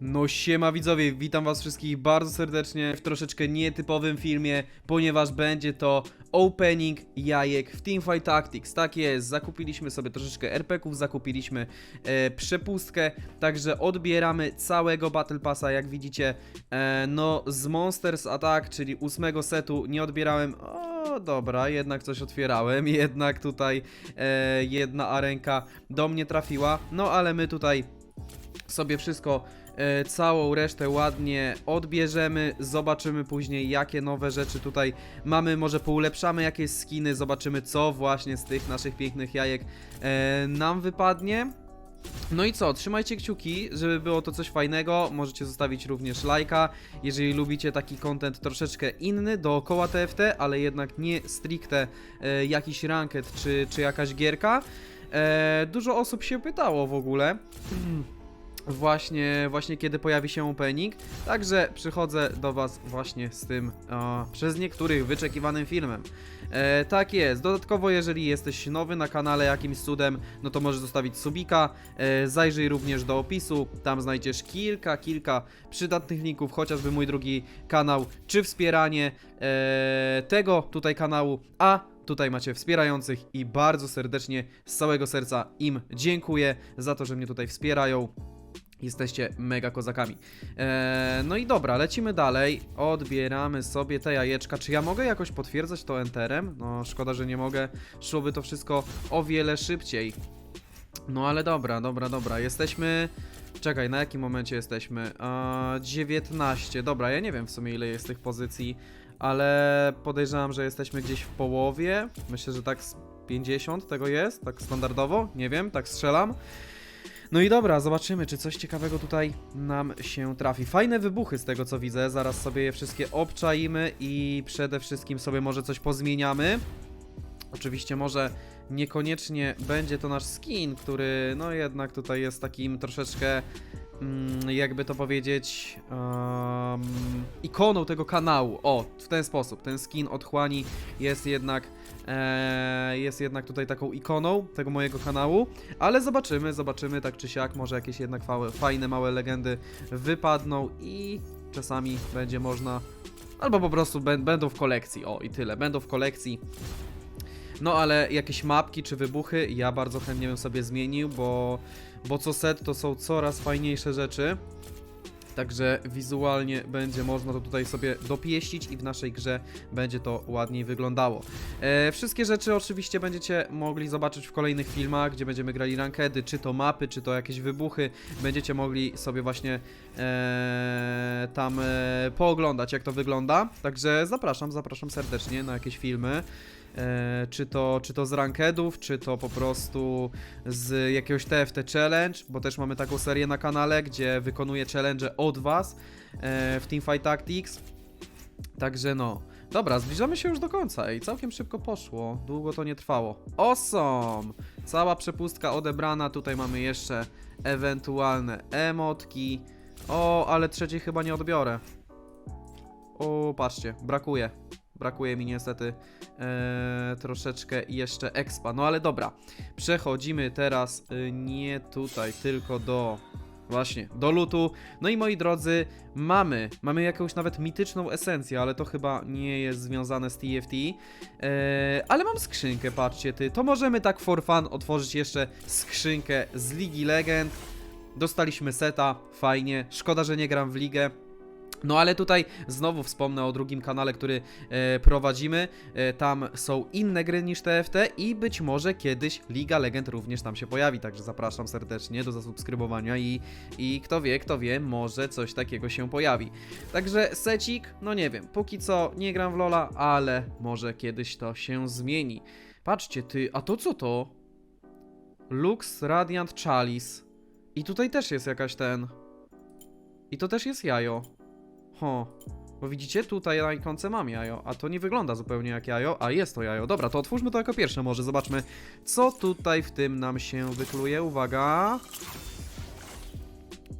No siema widzowie, witam was wszystkich bardzo serdecznie w troszeczkę nietypowym filmie, ponieważ będzie to opening jajek w Teamfight Tactics. Tak jest, zakupiliśmy sobie troszeczkę RP-ków, zakupiliśmy e, przepustkę, także odbieramy całego Battle Passa, jak widzicie, e, no z Monsters Attack, czyli ósmego setu nie odbierałem, o dobra, jednak coś otwierałem, jednak tutaj e, jedna arenka do mnie trafiła, no ale my tutaj sobie wszystko e, całą resztę ładnie odbierzemy, zobaczymy później jakie nowe rzeczy tutaj mamy, może poulepszamy jakieś skiny, zobaczymy co właśnie z tych naszych pięknych jajek e, nam wypadnie. No i co, trzymajcie kciuki, żeby było to coś fajnego, możecie zostawić również lajka, jeżeli lubicie taki content troszeczkę inny, dookoła TFT, ale jednak nie stricte e, jakiś ranket czy, czy jakaś gierka. E, dużo osób się pytało w ogóle, właśnie, właśnie kiedy pojawi się opening. Także przychodzę do Was właśnie z tym e, przez niektórych wyczekiwanym filmem. E, tak jest. Dodatkowo, jeżeli jesteś nowy na kanale jakimś cudem, no to możesz zostawić subika. E, zajrzyj również do opisu. Tam znajdziesz kilka, kilka przydatnych linków, chociażby mój drugi kanał, czy wspieranie e, tego tutaj kanału, a Tutaj macie wspierających i bardzo serdecznie z całego serca im dziękuję za to, że mnie tutaj wspierają. Jesteście mega kozakami. Eee, no i dobra, lecimy dalej. Odbieramy sobie te jajeczka. Czy ja mogę jakoś potwierdzać to enterem? No, szkoda, że nie mogę. Szłoby to wszystko o wiele szybciej. No ale dobra, dobra, dobra. Jesteśmy. Czekaj, na jakim momencie jesteśmy? Eee, 19. Dobra, ja nie wiem w sumie ile jest tych pozycji, ale podejrzewam, że jesteśmy gdzieś w połowie. Myślę, że tak z 50 tego jest, tak standardowo. Nie wiem, tak strzelam. No i dobra, zobaczymy, czy coś ciekawego tutaj nam się trafi. Fajne wybuchy z tego co widzę, zaraz sobie je wszystkie obczaimy i przede wszystkim sobie może coś pozmieniamy. Oczywiście może niekoniecznie będzie to nasz skin, który no jednak tutaj jest takim troszeczkę jakby to powiedzieć um, ikoną tego kanału. O, w ten sposób. Ten skin otchłani jest jednak e, jest jednak tutaj taką ikoną tego mojego kanału, ale zobaczymy, zobaczymy tak czy siak, może jakieś jednak fajne małe legendy wypadną i czasami będzie można albo po prostu bę- będą w kolekcji. O, i tyle. Będą w kolekcji. No ale jakieś mapki czy wybuchy ja bardzo chętnie bym sobie zmienił, bo, bo co set to są coraz fajniejsze rzeczy. Także wizualnie będzie można to tutaj sobie dopieścić i w naszej grze będzie to ładniej wyglądało. E, wszystkie rzeczy oczywiście będziecie mogli zobaczyć w kolejnych filmach, gdzie będziemy grali rankedy, czy to mapy, czy to jakieś wybuchy. Będziecie mogli sobie właśnie e, tam e, pooglądać jak to wygląda. Także zapraszam, zapraszam serdecznie na jakieś filmy. E, czy, to, czy to z rankedów, czy to po prostu z jakiegoś TFT Challenge, bo też mamy taką serię na kanale, gdzie wykonuję challenge od Was e, w Teamfight Tactics. Także no. Dobra, zbliżamy się już do końca i całkiem szybko poszło. Długo to nie trwało. Awesome! Cała przepustka odebrana. Tutaj mamy jeszcze ewentualne emotki. O, ale trzeciej chyba nie odbiorę. O, patrzcie, brakuje. Brakuje mi niestety e, troszeczkę jeszcze expa. No ale dobra, przechodzimy teraz y, nie tutaj, tylko do właśnie, do lutu. No i moi drodzy, mamy, mamy jakąś nawet mityczną esencję, ale to chyba nie jest związane z TFT. E, ale mam skrzynkę, patrzcie ty. To możemy tak for fun otworzyć jeszcze skrzynkę z Ligi Legend. Dostaliśmy seta, fajnie. Szkoda, że nie gram w ligę. No ale tutaj znowu wspomnę o drugim kanale, który e, prowadzimy. E, tam są inne gry niż TFT i być może kiedyś Liga Legend również tam się pojawi, także zapraszam serdecznie do zasubskrybowania i, i kto wie, kto wie, może coś takiego się pojawi. Także secik, no nie wiem, póki co nie gram w Lola, ale może kiedyś to się zmieni. Patrzcie ty, a to co to? Lux Radiant Chalice. I tutaj też jest jakaś ten... I to też jest jajo. Ho. Bo widzicie, tutaj na ikonce mam jajo, a to nie wygląda zupełnie jak jajo, a jest to jajo. Dobra, to otwórzmy to jako pierwsze może, zobaczmy, co tutaj w tym nam się wykluje. Uwaga.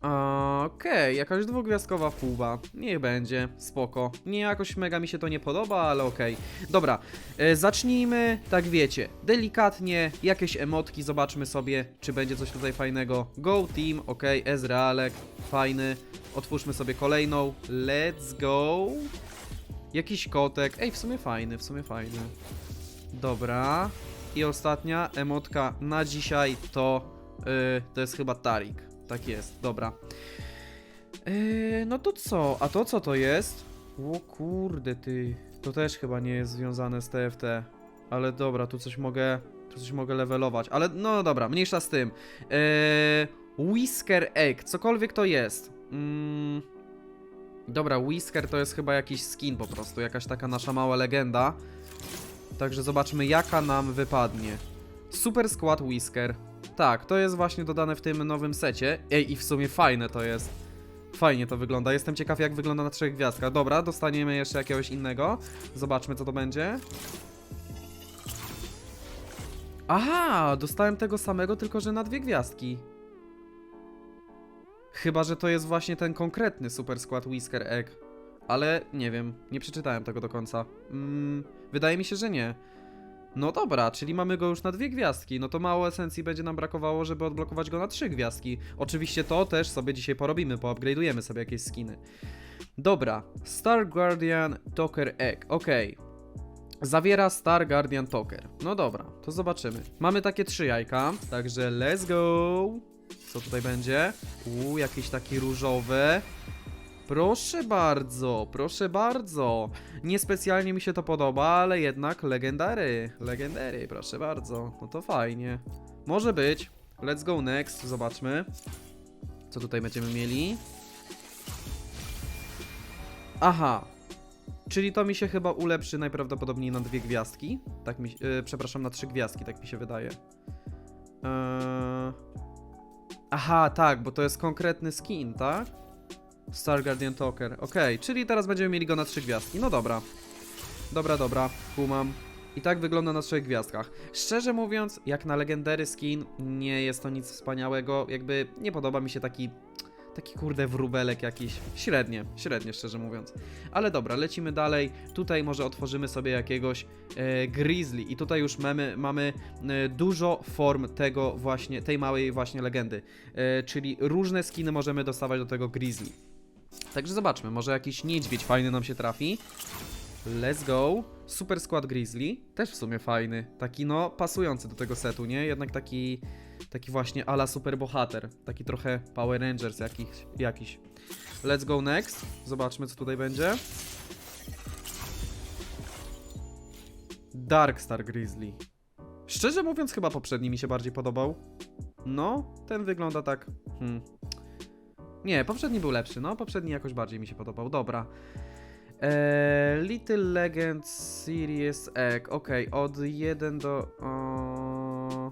Okej, jakaś dwugwiazdkowa fuba. Niech będzie, spoko. Nie jakoś mega mi się to nie podoba, ale okej. Dobra, e, zacznijmy, tak wiecie, delikatnie, jakieś emotki, zobaczmy sobie, czy będzie coś tutaj fajnego. Go Team, okej, Ezrealek, fajny. Otwórzmy sobie kolejną. Let's go. Jakiś kotek. Ej, w sumie fajny, w sumie fajny. Dobra. I ostatnia emotka na dzisiaj to yy, to jest chyba Tarik. Tak jest, dobra. Yy, no to co? A to co to jest? O kurde ty. To też chyba nie jest związane z TFT. Ale dobra, tu coś mogę. Tu coś mogę levelować. Ale no dobra, mniejsza z tym. Yy, Whisker Egg, cokolwiek to jest. Mm, dobra, Whisker to jest chyba jakiś skin po prostu. Jakaś taka nasza mała legenda. Także zobaczmy, jaka nam wypadnie. Super Skład Whisker. Tak, to jest właśnie dodane w tym nowym secie. Ej, i w sumie fajne to jest. Fajnie to wygląda. Jestem ciekaw, jak wygląda na trzech gwiazdkach. Dobra, dostaniemy jeszcze jakiegoś innego. Zobaczmy, co to będzie. Aha, dostałem tego samego, tylko że na dwie gwiazdki. Chyba, że to jest właśnie ten konkretny super skład Whisker Egg. Ale nie wiem, nie przeczytałem tego do końca. Mm, wydaje mi się, że nie. No dobra, czyli mamy go już na dwie gwiazdki. No to mało esencji będzie nam brakowało, żeby odblokować go na trzy gwiazdki. Oczywiście to też sobie dzisiaj porobimy, poupgrade'ujemy sobie jakieś skiny. Dobra, Star Guardian Talker Egg, okej. Zawiera Star Guardian Talker. No dobra, to zobaczymy. Mamy takie trzy jajka, także let's go. Co tutaj będzie? Uuu, jakiś taki różowy. Proszę bardzo, proszę bardzo. Niespecjalnie mi się to podoba, ale jednak legendary. Legendary, proszę bardzo. No to fajnie. Może być. Let's go next, zobaczmy. Co tutaj będziemy mieli? Aha. Czyli to mi się chyba ulepszy najprawdopodobniej na dwie gwiazdki. Tak mi, yy, przepraszam, na trzy gwiazdki, tak mi się wydaje. Eee... Aha, tak, bo to jest konkretny skin, tak? Star Guardian Talker. Okej, czyli teraz będziemy mieli go na trzy gwiazdki. No dobra. Dobra, dobra, kumam. I tak wygląda na trzech gwiazdkach. Szczerze mówiąc, jak na legendary skin, nie jest to nic wspaniałego. Jakby nie podoba mi się taki. Taki kurde wróbelek jakiś. Średnie, średnie, szczerze mówiąc. Ale dobra, lecimy dalej. Tutaj może otworzymy sobie jakiegoś e, Grizzly. I tutaj już mamy, mamy e, dużo form tego właśnie, tej małej właśnie legendy. E, czyli różne skiny możemy dostawać do tego Grizzly. Także zobaczmy, może jakiś niedźwiedź fajny nam się trafi. Let's go. Super skład Grizzly. Też w sumie fajny. Taki no, pasujący do tego setu, nie? Jednak taki, taki właśnie ala super bohater. Taki trochę Power Rangers jakiś. jakiś. Let's go next. Zobaczmy, co tutaj będzie. Dark Star Grizzly. Szczerze mówiąc, chyba poprzedni mi się bardziej podobał. No, ten wygląda tak. Hmm. Nie, poprzedni był lepszy, no. Poprzedni jakoś bardziej mi się podobał. Dobra. Eee, Little Legend Series Egg. Okej, od 1 do. O...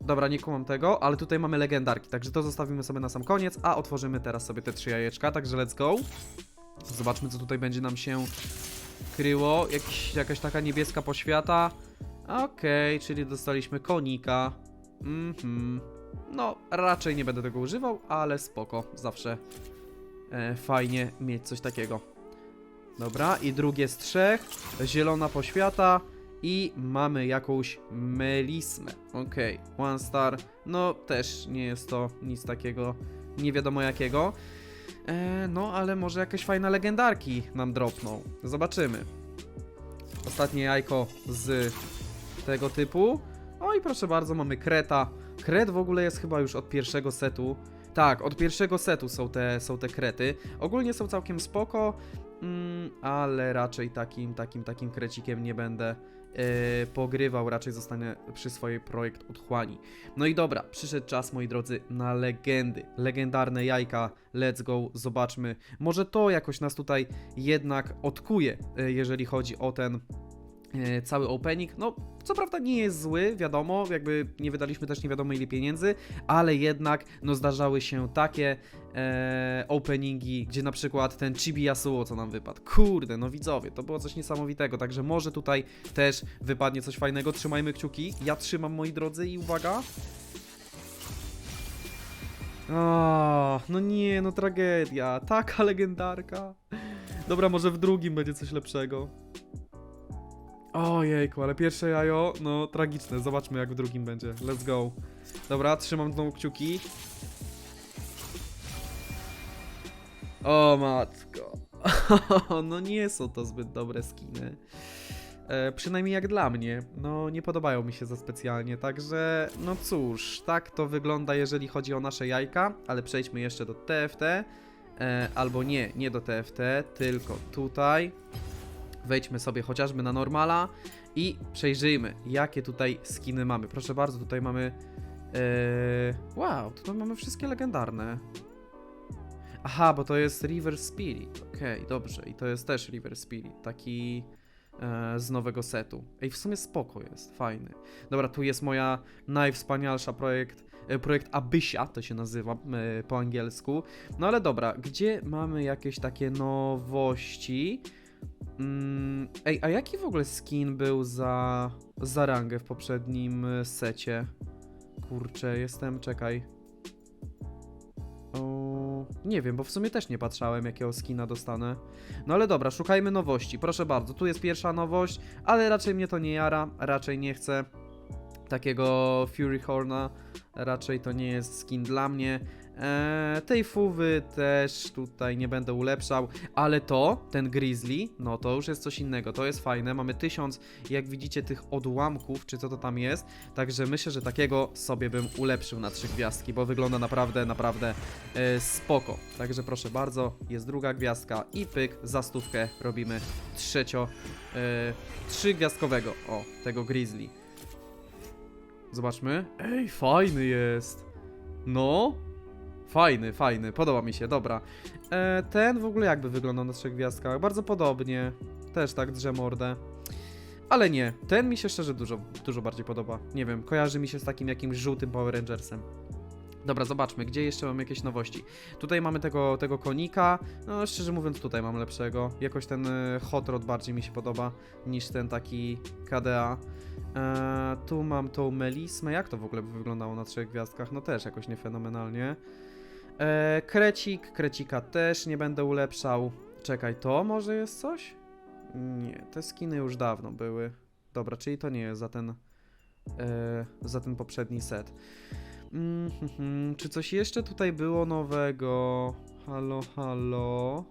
Dobra, nie kumam tego, ale tutaj mamy legendarki, także to zostawimy sobie na sam koniec, a otworzymy teraz sobie te trzy jajeczka, także let's go. Zobaczmy, co tutaj będzie nam się kryło. Jakiś, jakaś taka niebieska poświata. Okej, czyli dostaliśmy konika. Mhm. No, raczej nie będę tego używał, ale spoko. Zawsze e, fajnie mieć coś takiego. Dobra, i drugie z trzech. Zielona poświata. I mamy jakąś melismę. Okej, one star. No, też nie jest to nic takiego nie wiadomo jakiego. E, no, ale może jakieś fajne legendarki nam dropną. Zobaczymy. Ostatnie jajko z tego typu. O i proszę bardzo, mamy kreta. Kret w ogóle jest chyba już od pierwszego setu. Tak, od pierwszego setu są te, są te krety. Ogólnie są całkiem spoko, mm, ale raczej takim, takim, takim krecikiem nie będę e, pogrywał. Raczej zostanę przy swojej projekt otchłani. No i dobra, przyszedł czas, moi drodzy, na legendy. Legendarne jajka, let's go, zobaczmy. Może to jakoś nas tutaj jednak odkuje, e, jeżeli chodzi o ten cały opening. No, co prawda nie jest zły, wiadomo, jakby nie wydaliśmy też nie wiadomo ile pieniędzy, ale jednak no zdarzały się takie e, openingi, gdzie na przykład ten Chibi Yasuo co nam wypadł. Kurde, no widzowie, to było coś niesamowitego, także może tutaj też wypadnie coś fajnego. Trzymajmy kciuki. Ja trzymam moi drodzy i uwaga. O, no nie, no tragedia. Taka legendarka. Dobra, może w drugim będzie coś lepszego. Ojejku, ale pierwsze jajo, no tragiczne. Zobaczmy jak w drugim będzie. Let's go. Dobra, trzymam znowu kciuki. O matko. no nie są to zbyt dobre skiny. E, przynajmniej jak dla mnie. No nie podobają mi się za specjalnie, także no cóż, tak to wygląda jeżeli chodzi o nasze jajka, ale przejdźmy jeszcze do TFT. E, albo nie, nie do TFT, tylko tutaj. Wejdźmy sobie chociażby na normala i przejrzyjmy, jakie tutaj skiny mamy. Proszę bardzo, tutaj mamy. E, wow, tutaj mamy wszystkie legendarne. Aha, bo to jest River Spirit. Okej, dobrze. I to jest też River Spirit, taki e, z nowego setu. Ej, w sumie spoko jest, fajny. Dobra, tu jest moja najwspanialsza projekt, e, projekt Abysia, to się nazywa po angielsku. No ale dobra, gdzie mamy jakieś takie nowości? Mm, ej, a jaki w ogóle skin był za, za rangę w poprzednim e, secie? Kurczę, jestem, czekaj. O, nie wiem, bo w sumie też nie patrzałem, jakiego skina dostanę. No ale dobra, szukajmy nowości. Proszę bardzo, tu jest pierwsza nowość, ale raczej mnie to nie jara, raczej nie chcę takiego Fury Horna, raczej to nie jest skin dla mnie. Eee, tej fuwy też tutaj nie będę ulepszał, ale to, ten Grizzly, no to już jest coś innego, to jest fajne, mamy tysiąc, jak widzicie, tych odłamków, czy co to tam jest, także myślę, że takiego sobie bym ulepszył na trzy gwiazdki, bo wygląda naprawdę, naprawdę e, spoko. Także proszę bardzo, jest druga gwiazdka i pyk, za stówkę robimy trzecio, e, trzygwiazdkowego, o, tego Grizzly. Zobaczmy. Ej, fajny jest. No. Fajny, fajny, podoba mi się, dobra. E, ten w ogóle jakby wyglądał na trzech gwiazdkach? Bardzo podobnie. Też tak drze mordę. Ale nie, ten mi się szczerze dużo, dużo bardziej podoba. Nie wiem, kojarzy mi się z takim jakimś żółtym Power Rangersem. Dobra, zobaczmy, gdzie jeszcze mam jakieś nowości. Tutaj mamy tego, tego konika. No, szczerze mówiąc, tutaj mam lepszego. Jakoś ten y, Hot Rod bardziej mi się podoba niż ten taki KDA. Eee, tu mam tą Melismę. Jak to w ogóle by wyglądało na trzech gwiazdkach? No też jakoś niefenomenalnie. Eee, krecik, krecika też nie będę ulepszał. Czekaj, to może jest coś? Nie, te skiny już dawno były. Dobra, czyli to nie jest za ten, e, za ten poprzedni set. Mm, hmm, hmm. Czy coś jeszcze tutaj było nowego? Halo, halo.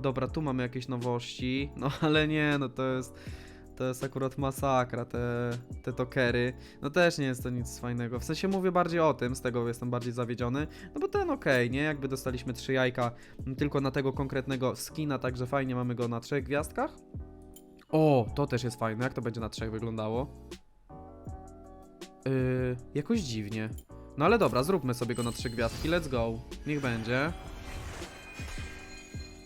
Dobra, tu mamy jakieś nowości. No ale nie, no to jest. To jest akurat masakra, te, te tokery. No też nie jest to nic fajnego. W sensie mówię bardziej o tym, z tego jestem bardziej zawiedziony. No bo ten okej, nie? Jakby dostaliśmy trzy jajka tylko na tego konkretnego skina, także fajnie mamy go na trzech gwiazdkach. O, to też jest fajne. Jak to będzie na trzech wyglądało? Yy, jakoś dziwnie. No ale dobra, zróbmy sobie go na trzy gwiazdki. Let's go. Niech będzie.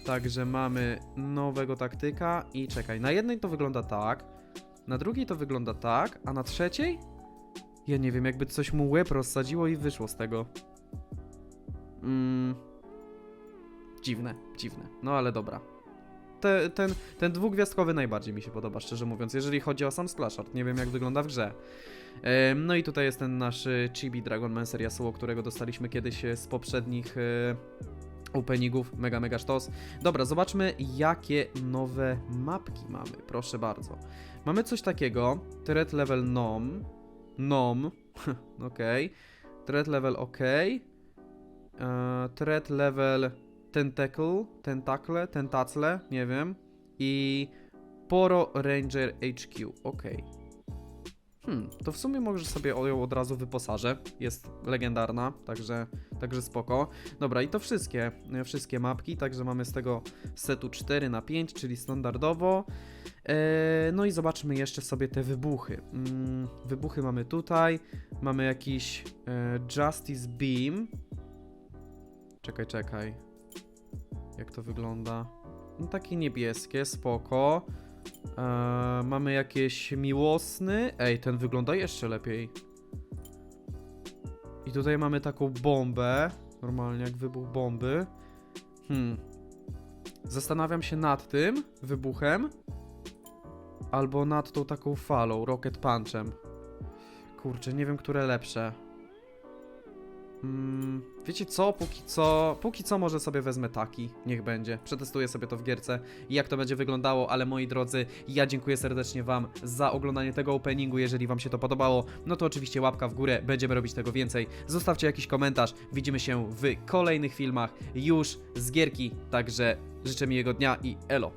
Także mamy nowego taktyka i czekaj, na jednej to wygląda tak, na drugiej to wygląda tak, a na trzeciej? Ja nie wiem, jakby coś mu łeb rozsadziło i wyszło z tego. Mm. Dziwne, dziwne. No ale dobra. Te, ten, ten dwugwiazdkowy najbardziej mi się podoba, szczerze mówiąc, jeżeli chodzi o sam Splashart. Nie wiem, jak wygląda w grze. Em, No i tutaj jest ten nasz Chibi Dragonmancer Yasuo, którego dostaliśmy kiedyś y, z poprzednich y, openingów. Mega, mega sztos. Dobra, zobaczmy jakie nowe mapki mamy. Proszę bardzo. Mamy coś takiego. Threat level nom. Nom. okej. Threat level ok. Eee, threat level tentacle. Tentacle. Tentacle. Nie wiem. I Poro Ranger HQ. Okej. Hmm, to w sumie może sobie ją od razu wyposażę. Jest legendarna, także, także spoko. Dobra, i to wszystkie, e, wszystkie mapki, także mamy z tego setu 4 na 5, czyli standardowo. E, no i zobaczmy jeszcze sobie te wybuchy. Mm, wybuchy mamy tutaj, mamy jakiś e, Justice Beam. Czekaj, czekaj. Jak to wygląda? No takie niebieskie, spoko. Eee, mamy jakieś miłosny. Ej, ten wygląda jeszcze lepiej. I tutaj mamy taką bombę. Normalnie jak wybuch bomby. Hmm. Zastanawiam się nad tym wybuchem. Albo nad tą taką falą, rocket punchem. Kurczę, nie wiem, które lepsze. Mm, wiecie co? Póki co, póki co może sobie wezmę taki, niech będzie. Przetestuję sobie to w gierce i jak to będzie wyglądało, ale moi drodzy, ja dziękuję serdecznie wam za oglądanie tego openingu. Jeżeli wam się to podobało, no to oczywiście łapka w górę, będziemy robić tego więcej. Zostawcie jakiś komentarz. Widzimy się w kolejnych filmach już z gierki, także życzę miłego dnia i elo.